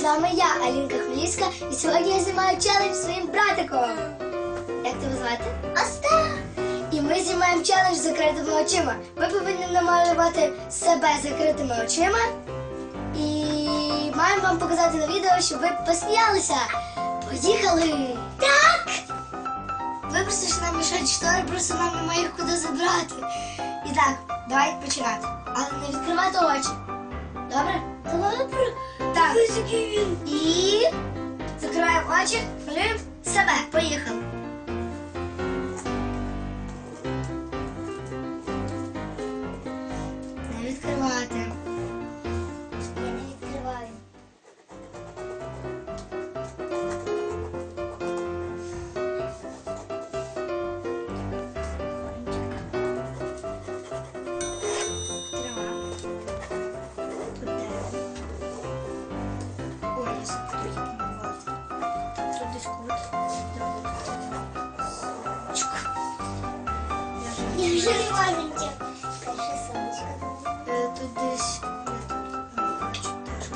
З вами я, Алінка Хмельницька, і сьогодні я знімаю челендж зі своїм братиком. Як тебе звати? Остап. І ми знімаємо челендж з закритими очима. Ми повинні намалювати себе закритими очима. І маємо вам показати на відео, щоб ви посміялися. Поїхали! Так! Вибачте, що нам мішають штори, просто нам немає їх куди забрати. І так, давай починати. Але не відкривати очі. Добре? Добре. Так. І закриваємо очі, хвилюємо себе. Не маленьке. Перше сонечко. Е, Тут десь. теж.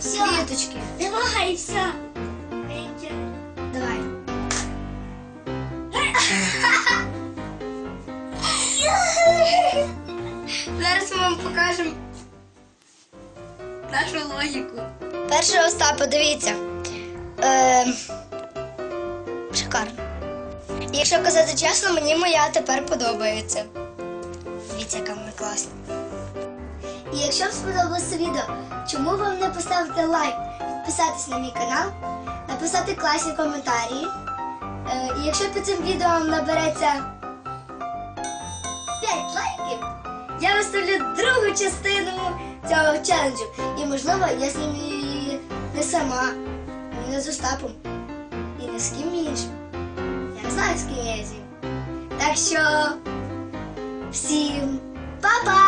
Все. Квіточки. Давай, все. Давай. Зараз ми вам покажемо нашу логіку. Перший Остап, подивіться. Е, шикарно. Якщо казати чесно, мені моя тепер подобається. Дивіться, яка вона класна. І якщо вам сподобалося відео, чому вам не поставити лайк, підписатись на мій канал, написати класні коментарі. Е, і якщо під цим відео набереться 5 лайків, я виставлю другу частину цього челенджу. І можливо я зніму її не сама, не з Остапом і з ким іншим. Я знаю, з ким зніму. Так що всім па-па!